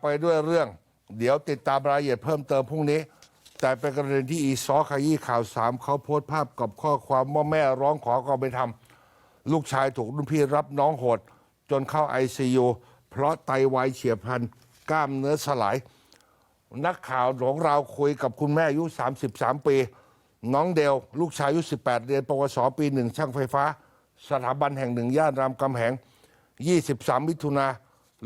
ไปด้วยเรื่อง เดี๋ยวติดตามรายละเอียดเพิ่มเติมพรุ่งนี้ แต่เป็นกรณีที่อีซอขยี้ข่าวสามเขาโพสต์ภาพกับข้อความว่าแม่ร้องขอความเป็นธรรม ลูกชายถูกรุ่นพี่รับน้องโหด จนเข้าไอซียูเพราะไตวายเฉียบพลันกล้ามเนื้อสลาย นักข่าวของเราคุยกับคุณแม่อายุ 33 ปี น้องเดลลูกชายอายุ 18 เรียนปวสปีหนึ่งช่างไฟฟ้า สถาบันแห่งหนึ่งย่านรามคำแหง 23 มิถุนา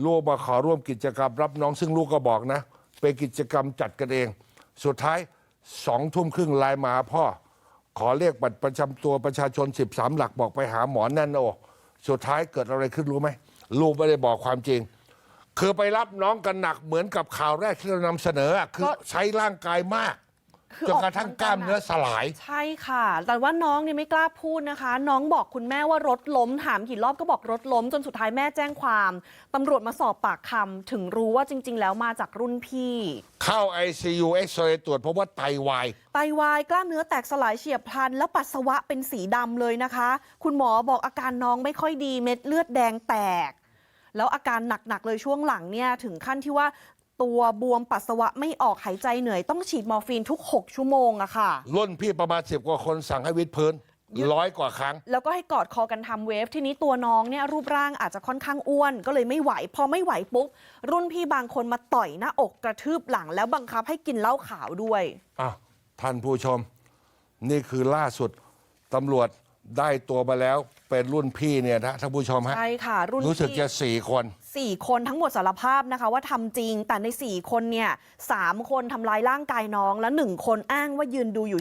ลูกมาขอร่วมกิจกรรมรับน้องซึ่งลูกก็บอกนะ เป็นกิจกรรมจัดกันเอง สุดท้ายสองทุ่มครึ่งไลน์มาหาพ่อ ขอเรียกบัตรประจำตัวประชาชน 13 หลักบอกไปหาหมอแน่นหน้าอกสุดท้ายเกิดอะไรขึ้นรู้ไหมลูกไม่ได้บอกความจริง คือไปรับน้องกันหนักเหมือนกับข่าวแรกที่เรานำเสนออะคือก็ใช้ร่างกายมาก คือจนกระทั่งกล้ามเนื้อสลาย ใช่ค่ะ แต่ว่าน้องเนี่ยไม่กล้าพูดนะคะ น้องบอกคุณแม่ว่ารถล้มถามกี่รอบก็บอกรถล้ม จนสุดท้ายแม่แจ้งความตำรวจมาสอบปากคำถึงรู้ว่าจริง ๆ แล้วมาจากรุ่นพี่ เข้า ICU เอ็กซเรย์ตรวจเพราะว่าไตวาย ไตวายกล้ามเนื้อแตกสลายเฉียบพลัน แล้วปัสสาวะเป็นสีดำเลยนะคะ คุณหมอบอกอาการน้องไม่ค่อยดีเม็ดเลือดแดงแตก แล้วอาการหนัก ๆ เลยช่วงหลังเนี่ย ถึงขั้นที่ว่า ตัวบวมปัสสาวะไม่ออกหายใจเหนื่อยต้องฉีดมอร์ฟีนทุก 6 ชั่วโมงอะค่ะ รุ่นพี่ประมาณสิบกว่าคนสั่งให้วิดพื้นยึดร้อยกว่าครั้ง แล้วก็ให้กอดคอกันทำเวฟ ทีนี้ตัวน้องเนี่ยรูปร่างอาจจะค่อนข้างอ้วน ก็เลยไม่ไหว พอไม่ไหวปุ๊บ รุ่นพี่บางคนมาต่อยหน้าอกกระทืบหลัง แล้วบังคับให้กินเหล้าขาวด้วย อะท่านผู้ชม นี่คือล่าสุดตำรวจ ได้ตัวมาแล้วเป็นรุ่นพี่เนี่ยนะท่านผู้ชมฮะใช่ค่ะ รุ่นรู้สึกพี่จะสี่คน สี่คนทั้งหมดสารภาพนะคะ ว่าทำจริงแต่ในสี่คนเนี่ยสามคนทำร้ายร่างกายน้องและหนึ่งคนอ้างว่ายืนดูอยู่เฉ